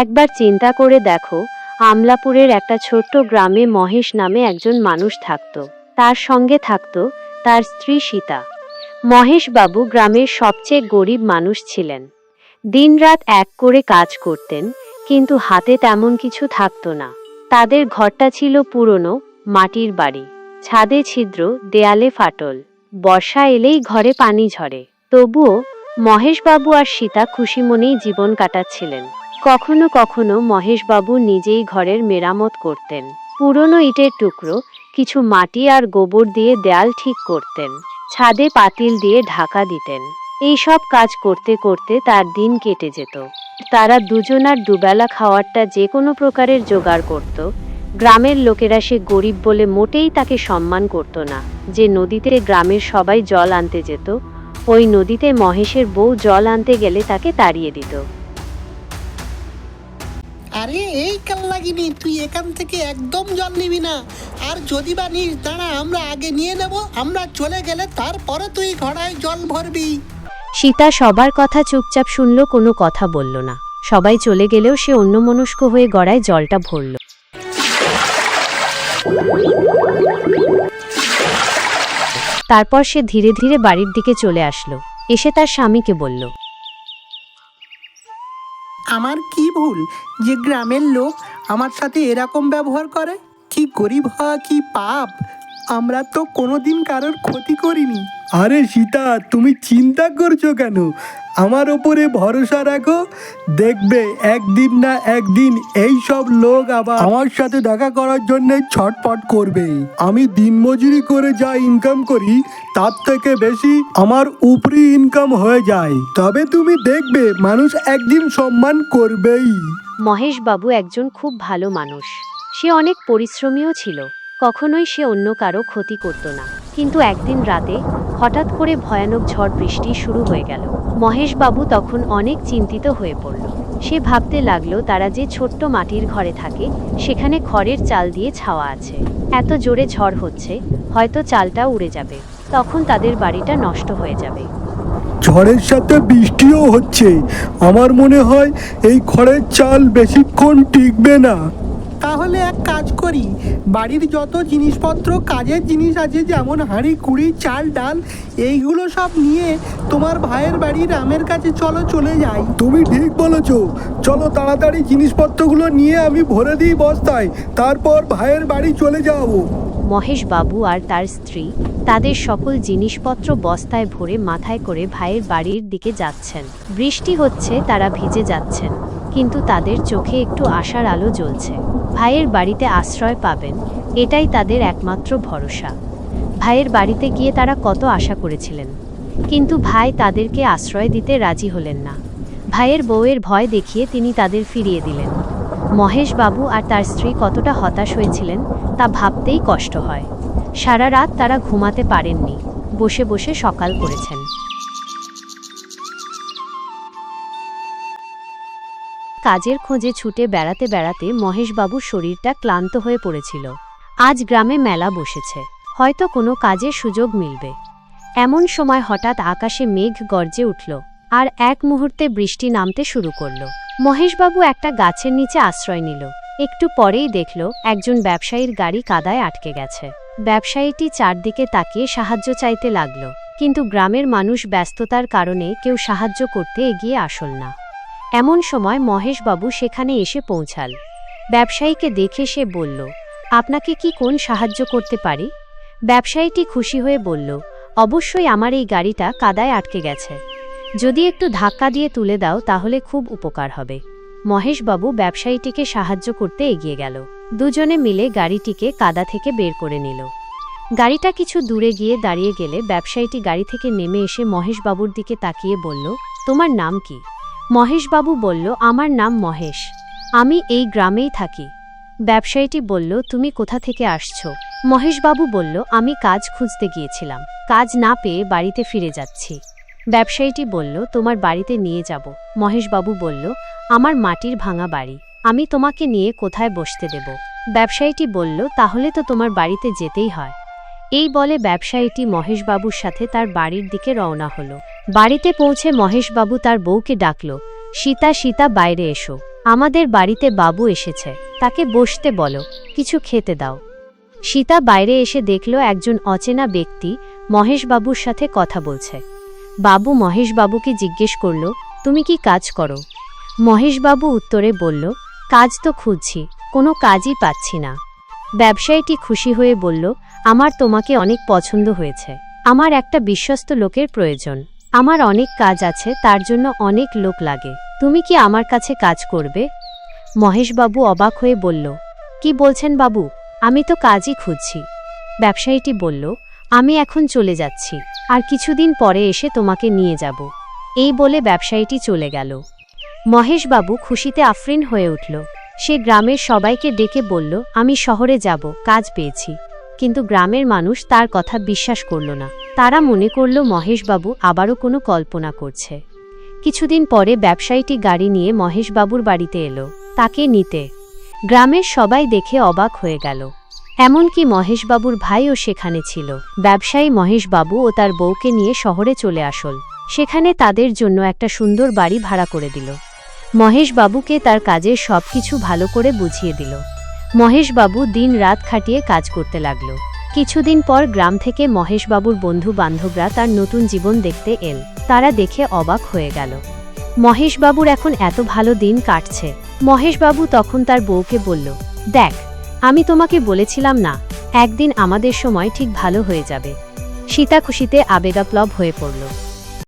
একবার চিন্তা করে দেখো, আমলাপুরের একটা ছোট্ট গ্রামে মহেশ নামে একজন মানুষ থাকত। তার সঙ্গে থাকত তার স্ত্রী সীতা। মহেশ বাবু গ্রামের সবচেয়ে গরিব মানুষ ছিলেন। দিনরাত এক করে কাজ করতেন, কিন্তু হাতে তেমন কিছু থাকতো না। তাদের ঘরটা ছিল পুরনো, মাটির বাড়ি। ছাদে ছিদ্র, দেয়ালে ফাটল। বর্ষা এলেই ঘরে পানি ঝরে। তবুও মহেশবাবু আর সীতা খুশি মনেই জীবন কাটাচ্ছিলেন। কখনো কখনো মহেশবাবু নিজেই ঘরের মেরামত করতেন। পুরনো ইটের টুকরো, কিছু মাটি আর গোবর দিয়ে দেয়াল ঠিক করতেন। ছাদে পাতিল দিয়ে ঢাকা দিতেন। এই সব কাজ করতে করতে তার দিন কেটে যেত। তারা দুজনার দুবেলা খাওয়ারটা যে কোনো প্রকারের জোগাড় করত। গ্রামের লোকেরা সে গরিব বলে মোটেই তাকে সম্মান করত না। যে নদীতে গ্রামের সবাই জল আনতে যেত ওই নদীতে মহেশের বউ জল আনতে গেলে তাকে তাড়িয়ে দিত। আরে এই কাল্লাগিনি তুই এখান থেকে একদম জল নিবি না। আর যদি বা নিস দাঁড়া আমরা আগে নিয়ে নেব আমরা চলে গেলে তারপরে তুই ঘোড়ায় জল ভরবি। সীতা সবার কথা চুপচাপ শুনল কোনো কথা বলল না। সবাই চলে গেলেও সে অন্যমনস্ক হয়ে গড়ায় জলটা ভরল। তারপর সে ধীরে ধীরে বাড়ির দিকে চলে আসলো। এসে তার স্বামীকে বলল আমার কি ভুল? যে গ্রামের লোক আমার সাথে এরকম ব্যবহার করে? কি গরিব হওয়া কি পাপ? আমরা তো কোনোদিন কারোর ক্ষতি করিনি। আরে সীতা তুমি চিন্তা করছ কেন? আমার উপরে ভরসা রাখো। দেখবে একদিন না একদিন এই সব লোক আবার আমার সাথে দেখা করার জন্য ছটপট করবে। আমি দিনমজুরি করে যা ইনকাম করি, তার থেকে বেশি আমার উপরি ইনকাম হয়ে যায়। তবে তুমি দেখবে মানুষ একদিন সম্মান করবেই। মহেশবাবু একজন খুব ভালো মানুষ। সে অনেক পরিশ্রমীও ছিল। কখনোই সে অন্য কারও ক্ষতি করত না। কিন্তু একদিন রাতে হঠাৎ করে ভয়ানক ঝড় বৃষ্টি শুরু হয়ে গেল। মহেশবাবু তখন অনেক চিন্তিত হয়ে পড়ল। সে ভাবতে লাগল তারা যে ছোট্ট মাটির ঘরে থাকে, সেখানে খড়ের চাল দিয়ে ছাওয়া আছে। এত জোরে ঝড় হচ্ছে, হয়তো চালটা উড়ে যাবে। তখন তাদের বাড়িটা নষ্ট হয়ে যাবে। ঝড়ের সাথে বৃষ্টিও হচ্ছে। আমার মনে হয় এই খড়ের চাল বেশিক্ষণ টিকবে না। তাহলে এক কাজ করি। বাড়ির যত জিনিসপত্র কাজের জিনিস আছে যেমন হাঁড়ি কুড়ি চাল ডাল এইগুলো সব নিয়ে তোমার ভাইয়ের বাড়ি রামের কাছে চলো চলে যাই। তুমি ঠিক বলেছ। চলো তাড়াতাড়ি জিনিসপত্রগুলো নিয়ে আমি ভরে দিই বস্তায়। তারপর ভাইয়ের বাড়ি চলে যাব। মহেশ বাবু আর তার স্ত্রী তাদের সকল জিনিসপত্র বস্তায় ভরে মাথায় করে ভাইয়ের বাড়ির দিকে যাচ্ছেন। বৃষ্টি হচ্ছে তারা ভিজে যাচ্ছেন। কিন্তু তাদের চোখে একটু আশার আলো জ্বলছে। ভাইয়ের বাড়িতে আশ্রয় পাবেন, এটাই তাদের একমাত্র ভরসা। ভাইয়ের বাড়িতে গিয়ে তারা কত আশা করেছিলেন। কিন্তু ভাই তাদেরকে আশ্রয় দিতে রাজি হলেন না। ভাইয়ের বউয়ের ভয় দেখিয়ে তিনি তাদের ফিরিয়ে দিলেন। মহেশ বাবু আর তার স্ত্রী কতটা হতাশ হয়েছিলেন, তা ভাবতেই কষ্ট হয়। সারা রাত তারা ঘুমাতে পারেননি, বসে বসে সকাল করেছেন। কাজের খোঁজে ছুটে বেড়াতে বেড়াতে মহেশবাবুর শরীরটা ক্লান্ত হয়ে পড়েছিল। আজ গ্রামে মেলা বসেছে। হয়তো কোনো কাজের সুযোগ মিলবে। এমন সময় হঠাৎ আকাশে মেঘ গর্জে উঠল আর এক মুহূর্তে বৃষ্টি নামতে শুরু করল। মহেশবাবু একটা গাছের নিচে আশ্রয় নিল। একটু পরেই দেখল একজন ব্যবসায়ীর গাড়ি কাদায় আটকে গেছে। ব্যবসায়ীটি চারদিকে তাকিয়ে সাহায্য চাইতে লাগল। কিন্তু গ্রামের মানুষ ব্যস্ততার কারণে কেউ সাহায্য করতে এগিয়ে আসল না। এমন সময় মহেশবাবু সেখানে এসে পৌঁছাল। ব্যবসায়ীকে দেখে সে বলল, আপনাকে কি কোন সাহায্য করতে পারি? ব্যবসায়ীটি খুশি হয়ে বলল, অবশ্যই আমার এই গাড়িটা কাদায় আটকে গেছে। যদি একটু ধাক্কা দিয়ে তুলে দাও তাহলে খুব উপকার হবে। মহেশবাবু ব্যবসায়ীটিকে সাহায্য করতে এগিয়ে গেল। দুজনে মিলে গাড়িটিকে কাদা থেকে বের করে নিল। গাড়িটা কিছু দূরে গিয়ে দাঁড়িয়ে গেলে ব্যবসায়ীটি গাড়ি থেকে নেমে এসে মহেশবাবুর দিকে তাকিয়ে বলল, তোমার নাম কি? মহেশবাবু বলল, আমার নাম মহেশ। আমি এই গ্রামেই থাকি। ব্যবসায়ীটি বলল, তুমি কোথা থেকে আসছো? মহেশবাবু বলল, আমি কাজ খুঁজতে গিয়েছিলাম। কাজ না পেয়ে বাড়িতে ফিরে যাচ্ছি। ব্যবসায়ীটি বলল, তোমার বাড়িতে নিয়ে যাব। মহেশবাবু বলল, আমার মাটির ভাঙা বাড়ি। আমি তোমাকে নিয়ে কোথায় বসতে দেব? ব্যবসায়ীটি বলল, তাহলে তো তোমার বাড়িতে যেতেই হয়। এই বলে ব্যবসায়ীটি মহেশবাবুর সাথে তার বাড়ির দিকে রওনা হলো। বাড়িতে পৌঁছে মহেশবাবু তার বউকে ডাকল, সীতা সীতা, বাইরে এসো। আমাদের বাড়িতে বাবু এসেছে। তাকে বসতে বলো, কিছু খেতে দাও। সীতা বাইরে এসে দেখল একজন অচেনা ব্যক্তি মহেশবাবুর সাথে কথা বলছে। বাবু মহেশবাবুকে জিজ্ঞেস করল, তুমি কি কাজ করো? মহেশবাবু উত্তরে বলল, কাজ তো খুঁজছি, কোনো কাজই পাচ্ছি না। ব্যবসায়ীটি খুশি হয়ে বলল, আমার তোমাকে অনেক পছন্দ হয়েছে। আমার একটা বিশ্বস্ত লোকের প্রয়োজন। আমার অনেক কাজ আছে, তার জন্য অনেক লোক লাগে। তুমি কি আমার কাছে কাজ করবে? মহেশবাবু অবাক হয়ে বলল, কি বলছেন বাবু? আমি তো কাজই খুঁজছি। ব্যবসায়ীটি বলল, আমি এখন চলে যাচ্ছি। আর কিছুদিন পরে এসে তোমাকে নিয়ে যাব। এই বলে ব্যবসায়ীটি চলে গেল। মহেশবাবু খুশিতে আফরিন হয়ে উঠল। সে গ্রামের সবাইকে ডেকে বলল, আমি শহরে যাব, কাজ পেয়েছি। কিন্তু গ্রামের মানুষ তার কথা বিশ্বাস করল না। তারা মনে করল, মহেশবাবু আবারও কোনো কল্পনা করছে। কিছুদিন পরে ব্যবসায়ীটি গাড়ি নিয়ে মহেশবাবুর বাড়িতে এলো। তাকে নিতে। গ্রামের সবাই দেখে অবাক হয়ে গেল। এমনকি মহেশবাবুর ভাইও সেখানে ছিল। ব্যবসায়ী মহেশবাবু ও তার বউকে নিয়ে শহরে চলে আসল। সেখানে তাদের জন্য একটা সুন্দর বাড়ি ভাড়া করে দিল। মহেশবাবুকে তার কাজের সবকিছু ভালো করে বুঝিয়ে দিল। মহেশবাবু দিন রাত খাটিয়ে কাজ করতে লাগল। কিছুদিন পর গ্রাম থেকে মহেশবাবুর বন্ধু বান্ধবরা তার নতুন জীবন দেখতে এল। তারা দেখে অবাক হয়ে গেল। মহেশবাবুর এখন এত ভালো দিন কাটছে। মহেশবাবু তখন তার বউকে বলল, দেখ, আমি তোমাকে বলেছিলাম না, একদিন আমাদের সময় ঠিক ভালো হয়ে যাবে। সীতা খুশিতে আবেগাপ্লব হয়ে পড়ল।